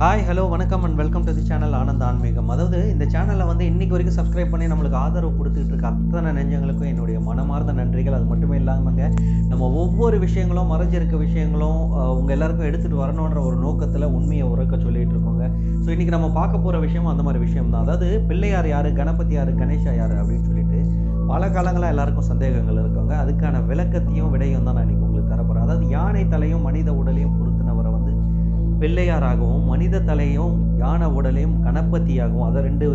Hi hello வணக்கம் and welcome to the channel Anand ஆன்மீகம். அதாவது இந்த சேனலில் வந்து இன்னைக்கு வரைக்கும் சப்ஸ்கிரைப் பண்ணி நம்மளுக்கு ஆதரவு கொடுத்துட்டு இருக்க அத்தனை நெஞ்சங்களுக்கும் என்னுடைய மனமார்ந்த நன்றிகள். அது மட்டுமே இல்லாமங்க நம்ம ஒவ்வொரு விஷயங்களும் மறைஞ்சிருக்க விஷயங்களும் உங்கள் எல்லாருக்கும் எடுத்துகிட்டு வரணுன்ற ஒரு நோக்கத்தில் உண்மையை உறக்க சொல்லிட்டு இருக்கோங்க. ஸோ இன்னைக்கு நம்ம பார்க்க போகிற விஷயமும் அந்த மாதிரி விஷயம் தான் அதாவது பிள்ளையார் யார் கணபதி யார் கணேஷா யார் அப்படின்னு சொல்லிட்டு பல காலங்களாக எல்லாருக்கும் சந்தேகங்கள் இருக்குங்க. அதுக்கான விளக்கத்தையும் விடையும் தான் நான் இன்றைக்கி உங்களுக்கு தரப்போகிறேன் அதாவது யானை தலையும் மனித உடலையும் பொருத்தினவரை வந்து பிள்ளையாராகவும் மனித தலையும் யானை உடலையும் கணபதியாகவும் அதை ரெண்டு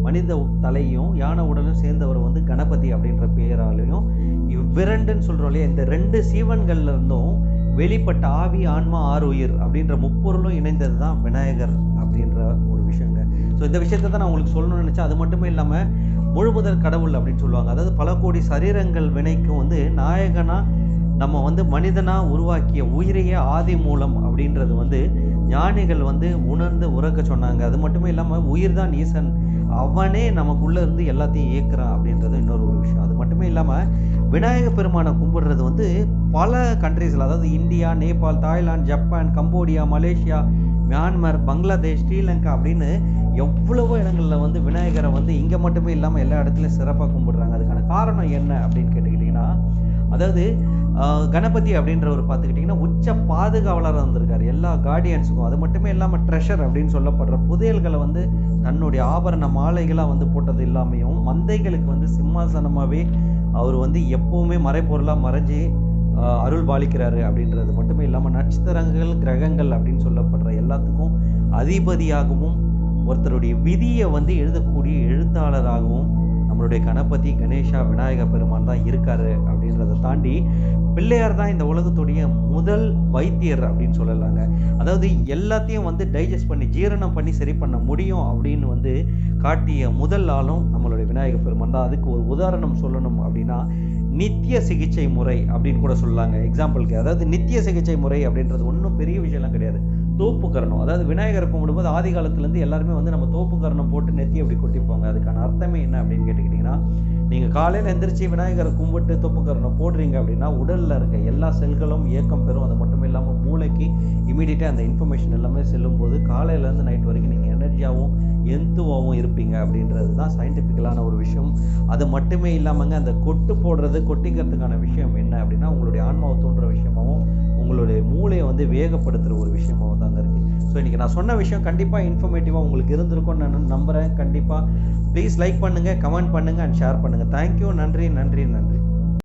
மனித தலையும் யானை உடலும் சேர்ந்தவர் வந்து கணபதி அப்படின்ற பெயராலையும் இவ்விரண்டுன்னு சொல்கிறோம் இல்லையா? இந்த ரெண்டு சீவன்கள்ல இருந்தும் வெளிப்பட்ட ஆவி ஆன்மா ஆறு உயிர் அப்படின்ற முப்பொருளும் இணைந்தது தான் விநாயகர் அப்படின்ற ஒரு விஷயங்க. ஸோ இந்த விஷயத்தை தான் நான் உங்களுக்கு சொல்லணும்னு நினச்சேன். அது மட்டுமே இல்லாமல் முழுமுதல் கடவுள் அப்படின்னு சொல்லுவாங்க. அதாவது பல கோடி சரீரங்கள் வினைக்கும் வந்து நாயகனாக நம்ம வந்து மனிதனாக உருவாக்கிய உயிரையே ஆதி மூலம் அப்படின்றது வந்து ஞானிகள் வந்து உணர்ந்து உறக்க சொன்னாங்க. அது மட்டுமே இல்லாமல் உயிர் தான் ஈசன். அவனே நமக்குள்ளே இருந்து எல்லாத்தையும் இயக்குறான் அப்படின்றது இன்னொரு ஒரு விஷயம். அது மட்டுமே இல்லாமல் விநாயக பெருமானை கும்பிடுறது வந்து பல கண்ட்ரீஸில் அதாவது India Nepal Thailand Japan Cambodia Malaysia Myanmar Bangladesh Sri Lanka அப்படின்னு எவ்வளவோ இடங்களில் வந்து விநாயகரை வந்து இங்கே மட்டுமே இல்லாமல் எல்லா இடத்துலையும் சிறப்பாக கும்பிடுறாங்க. அதுக்கான காரணம் என்ன அப்படின்னு கேட்டுக்கிட்டிங்கன்னா அதாவது கணபதி அப்படின்றவர் பார்த்துக்கிட்டிங்கன்னா உச்ச பாதுகாவலராக இருந்திருக்கார். எல்லா கார்டியன்ஸுக்கும் அது மட்டுமே இல்லாமல் ட்ரெஷர் அப்படின்னு சொல்லப்படுற புதையல்களை வந்து தன்னுடைய ஆபரண மாலைகளாக வந்து போட்டது இல்லாமையும் மந்தைகளுக்கு வந்து சிம்மாசனமாகவே அவர் வந்து எப்போவுமே மறைப்பொருளாக மறைஞ்சு அருள் பாலிக்கிறாரு அப்படின்றது மட்டுமே இல்லாமல் நட்சத்திரங்கள் கிரகங்கள் அப்படின்னு சொல்லப்படுற எல்லாத்துக்கும் அதிபதியாகவும் ஒருத்தருடைய விதியை வந்து எழுதக்கூடிய எழுத்தாளராகவும் நம்மளுடைய கணபதி கணேஷா விநாயக பெருமான் தான் இருக்காரு அப்படின்றத தாண்டி பிள்ளையார் தான் இந்த உலகத்துடைய முதல் வைத்தியர் அப்படின்னு சொல்லலாங்க. அதாவது எல்லாத்தையும் வந்து டைஜஸ்ட் பண்ணி ஜீரணம் பண்ணி சரி பண்ண முடியும் அப்படின்னு வந்து காட்டிய முதல் ஆளும் நம்மளுடைய விநாயகர் பெருமான் தான். அதுக்கு ஒரு உதாரணம் சொல்லணும் அப்படின்னா நித்திய சிகிச்சை முறை அப்படின்னு கூட சொல்லலாங்க. எக்ஸாம்பிளுக்கு அதாவது நித்திய சிகிச்சை முறை அப்படின்றது ஒன்றும் பெரிய விஷயம்லாம் கிடையாது. தோப்பு கரணம். அதாவது விநாயகரை கும்பிடும்போது ஆதி காலத்துலேருந்து எல்லாருமே வந்து நம்ம தோப்பு கரணம் போட்டு நெத்தி அப்படி கொட்டிப்போங்க. அதுக்கான அர்த்தமே என்ன அப்படின்னு கேட்டுக்கிட்டிங்கன்னா நீங்கள் காலையில் எந்திரிச்சு விநாயகரை கும்பிட்டு தோப்பு கரணம் போடுறீங்க அப்படின்னா உடலில் இருக்க எல்லா செல்களும் இயக்கம் பெறும். அது மட்டும் இல்லாமல் மூளைக்கு இமீடியட்டாக அந்த இன்ஃபர்மேஷன் எல்லாமே செல்லும்போது காலையிலேருந்து நைட் வரைக்கும் நீங்கள் எனர்ஜியாகவும் எந்துவாகவும் இருப்பீங்க அப்படின்றது தான் சயின்டிஃபிக்கலான ஒரு விஷயம். அது மட்டுமே இல்லாமல்ங்க அந்த கொட்டு போடுறது கொட்டிக்கிறதுக்கான விஷயம் என்ன அப்படின்னா உங்களுடைய ஆன்மாவை தோன்ற விஷயமாகவும் உங்களுடைய மூளையை வந்து வேகப்படுத்துகிற ஒரு விஷயமாகவும் தாங்க இருக்குது ஸோ இன்றைக்கி நான் சொன்ன விஷயம் கண்டிப்பாக இன்ஃபர்மேட்டிவாக உங்களுக்கு இருந்திருக்கும்னு நான் நம்புகிறேன் கண்டிப்பாக ப்ளீஸ் லைக் பண்ணுங்கள் கமெண்ட் பண்ணுங்கள் அண்ட் ஷேர் பண்ணுங்கள் தேங்க்யூ நன்றி நன்றி நன்றி.